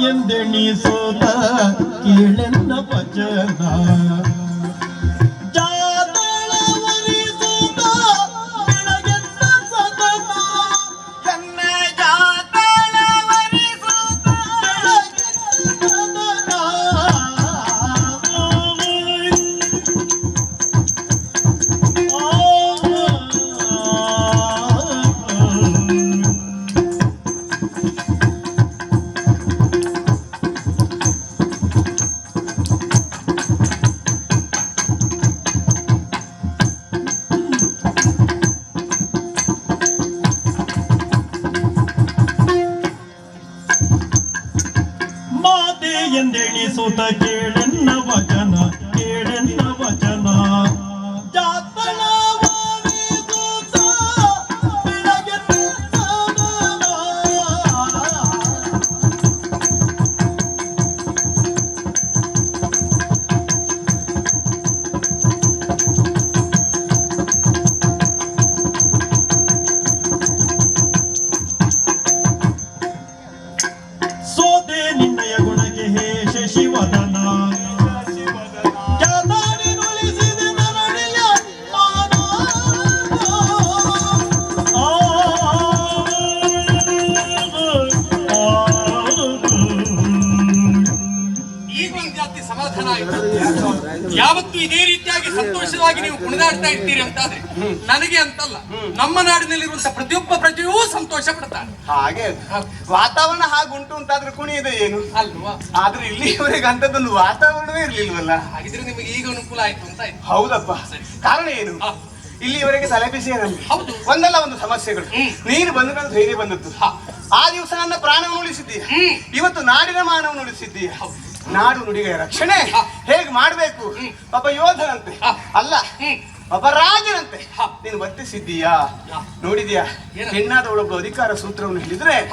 ಮಾತೆಯೆಂದೆಣಿಸೂತ ಕೇಳೆನ್ನ ವಚನ ಎಂದೆಣಿಸುತ್ತ ಕೇಳನ್ನ ವಚನ. ಯಾವತ್ತು ಇದೇ ರೀತಿಯಾಗಿ ಸಂತೋಷವಾಗಿ ನೀವು ಕುಣಿದಾಡ್ತಾ ಇರ್ತೀರಿ ಅಂತಾದ್ರೆ ನನಗೆ ಅಂತಲ್ಲ. ನಮ್ಮ ನಾಡಿನಲ್ಲಿರುವಂತ ಪ್ರತಿಯೊಬ್ಬ ಪ್ರಜೆಯೂ ಸಂತೋಷ ಪಡ್ತಾರೆ ಹಾಗೆ. ವಾತಾವರಣ ಹಾಗುಂಟು ಅಂತಾದ್ರೆ ಕುಣಿಯದೆ ಏನು? ಅಲ್ವಾ? ಆದ್ರೆ ಇಲ್ಲಿವರೆಗೆ ಅಂತದೊಂದು ವಾತಾವರಣವೇ ಇರ್ಲಿಲ್ವಲ್ಲ? ಹಾಗಿದ್ರೆ ನಿಮಗೆ ಈಗ ಅನುಕೂಲ ಆಯ್ತು ಅಂತ ಆಯ್ತು. ಹೌದಪ್ಪ. ಕಾರಣ ಏನು. ಇಲ್ಲಿವರೆಗೆ ತಲೆ ಬಿಸಿ ಹೌದು. ಒಂದಲ್ಲ ಒಂದು ಸಮಸ್ಯೆಗಳು. ನೀನು ಬಂದ ಮೇಲೆ ಧೈರ್ಯ ಬಂದದ್ದು. ಆ ದಿವಸ ನನ್ನ ಪ್ರಾಣವನ್ನು ಉಳಿಸಿದ್ದೀಯ? ಇವತ್ತು ನಾಡಿನ ಮಾನವನ್ನು ಉಳಿಸಿದ್ದೀಯ? ನಾಡು ನುಡಿಗೆ ರಕ್ಷಣೆ. ಹೇಗೆ ಮಾಡ್ಬೇಕು? ಒಬ್ಬ ಯೋಧನಂತೆ. ಅಲ್ಲ. ಒಬ್ಬ ರಾಜನಂತೆ. ನೀನು ವರ್ತಿಸಿದ್ದೀಯಾ ನೋಡಿದೀಯಾ? ಹೆಣ್ಣಾದವಳೊಬ್ಬ ಅಧಿಕಾರ ಸೂತ್ರವನ್ನು ಹೇಳಿದ್ರೆ.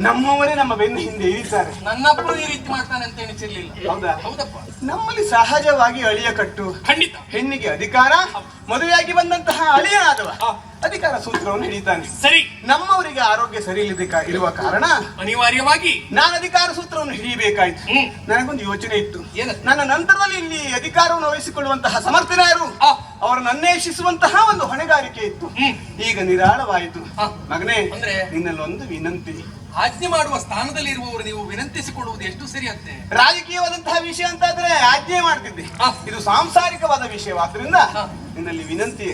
ನಮ್ಮವರೇ ನಮ್ಮ ಬೆನ್ನ ಹಿಂದೆ ಇರಿತಾರೆ. ನನ್ನಪ್ಪನು ಈ ರೀತಿ ಮಾಡ್ತಾನೆ ಅಂತ ಎಣಿಸಿರ್ಲಿಲ್ಲ. ಹೌದಾ? ಹೌದಪ್ಪ. ನಮ್ಮಲ್ಲಿ ಸಹಜವಾಗಿ ಅಳಿಯ ಕಟ್ಟು. ಖಂಡಿತ. ಹೆಣ್ಣಿಗೆ ಅಧಿಕಾರ ಮದುವೆಯಾಗಿ ಬಂದಂತಹ ಅಳಿಯ ಹಾ. ಅಧಿಕಾರ ಸೂತ್ರವನ್ನು ಹಿಡಿತಾನೆ ಸರಿ ನಮ್ಮವರಿಗೆ ಆರೋಗ್ಯ ಸರಿ ಇಲ್ಲದೆ ಇರುವ ಕಾರಣ ಅನಿವಾರ್ಯವಾಗಿ ನಾನು ಅಧಿಕಾರ ಸೂತ್ರವನ್ನು ಹಿಡಿಯಬೇಕಾಯ್ತು. ನನಗೊಂದು ಯೋಚನೆ ಇತ್ತು? ನನ್ನ ನಂತರದಲ್ಲಿ ಇಲ್ಲಿ ಅಧಿಕಾರವನ್ನು ವಹಿಸಿಕೊಳ್ಳುವಂತಹ ಸಮರ್ಥನ ಯಾರು. ಅವರನ್ನು ಅನ್ವೇಷಿಸುವಂತಹ ಒಂದು ಹೊಣೆಗಾರಿಕೆ ಇತ್ತು ಈಗ ನಿರಾಳವಾಯಿತು. ಮಗನೇ ಅಂದ್ರೆ? ನಿನ್ನಲ್ಲಿ ಒಂದು ವಿನಂತಿ ಆಜ್ಞೆ ಮಾಡುವ ಸ್ಥಾನದಲ್ಲಿ ಇರುವವರು ನೀವು ವಿನಂತಿಸಿಕೊಳ್ಳುವುದು ಎಷ್ಟು ಸರಿ ಅಂತೆ ರಾಜಕೀಯವಾದಂತಹ ವಿಷಯ ಅಂತ ಆದ್ರೆ ಆಜ್ಞೆ ಮಾಡ್ತಿದ್ದೆ. ಇದು ಸಾಂಸಾರಿಕವಾದ ವಿಷಯವಾದ್ರಿಂದ. ನಿನ್ನಲ್ಲಿ ವಿನಂತಿ?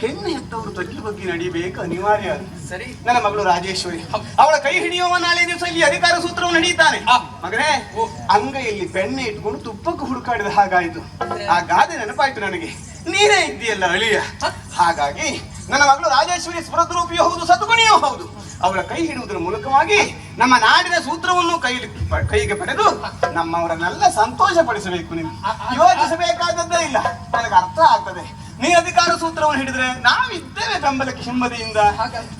ಹೆಣ್ಣು ಹೆತ್ತವರು ತಗ್ಗಿ ಬಗ್ಗೆ ನಡೀಬೇಕು ಅನಿವಾರ್ಯ ಸರಿ. ನನ್ನ ಮಗಳು ರಾಜೇಶ್ವರಿ. ಅವಳ ಕೈ ಹಿಡಿಯುವ ನಾಳೆ ದಿವಸ ಇಲ್ಲಿ ಅಧಿಕಾರ ಸೂತ್ರವನ್ನು ಹಿಡಿತಾನೆ ಆ. ಮಗನೇ ಓ. ಅಂಗೈಯಲ್ಲಿ ಬೆಣ್ಣೆ ಇಟ್ಕೊಂಡು ತುಪ್ಪಕ್ಕೆ ಹುಡುಕಾಡಿದ ಹಾಗಾಯ್ತು. ಆ ಗಾದೆ ನೆನಪಾಯ್ತು ನನಗೆ. ನೀನೇ ಇದ್ದೀಯಲ್ಲ ಅಳಿಯ. ಹಾಗಾಗಿ ನನ್ನ ಮಗಳು ರಾಜೇಶ್ವರಿ ಸ್ಮೃತರೂಪಿಯೂ ಹೌದು ಸದ್ಗುಣಿಯೂ ಹೌದು. ಅವಳ ಕೈ ಹಿಡುವುದರ ಮೂಲಕವಾಗಿ ನಮ್ಮ ನಾಡಿನ ಸೂತ್ರವನ್ನು ಕೈಲಿ ಕೈಗೆ ಪಡೆದು ನಮ್ಮವರನ್ನೆಲ್ಲ ಸಂತೋಷ ಪಡಿಸಬೇಕು ನೀವು ಯೋಚಿಸಬೇಕಾದದ್ದೇ ಇಲ್ಲ. ನನಗೆ ಅರ್ಥ ಆಗ್ತದೆ. ನೀ ಅಧಿಕಾರ ಸೂತ್ರವನ್ನು ಹಿಡಿದ್ರೆ ನಾವಿದ್ದೇವೆ ಬೆಂಬಲಕ್ಕೆ ಹಿಂಬದಿಯಿಂದ.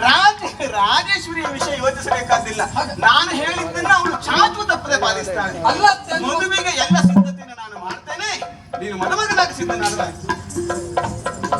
ರಾಜ ರಾಜೇಶ್ವರಿಯ ವಿಷಯ ಯೋಚಿಸಬೇಕಾದಿಲ್ಲ. ನಾನು ಹೇಳಿದ್ದನ್ನ ಅವಳು ಚಾಚು ತಪ್ಪದೆ ಪಾಲಿಸ್ತಾಳೆ. ಮದುವೆಗೆ ಎಲ್ಲ ಸಿದ್ಧತೆಯನ್ನು ನಾನು ಮಾಡ್ತೇನೆ. ನೀನು ಮದುಮಗನಾಗಿ ಸಿದ್ಧನಾಗಬೇಕು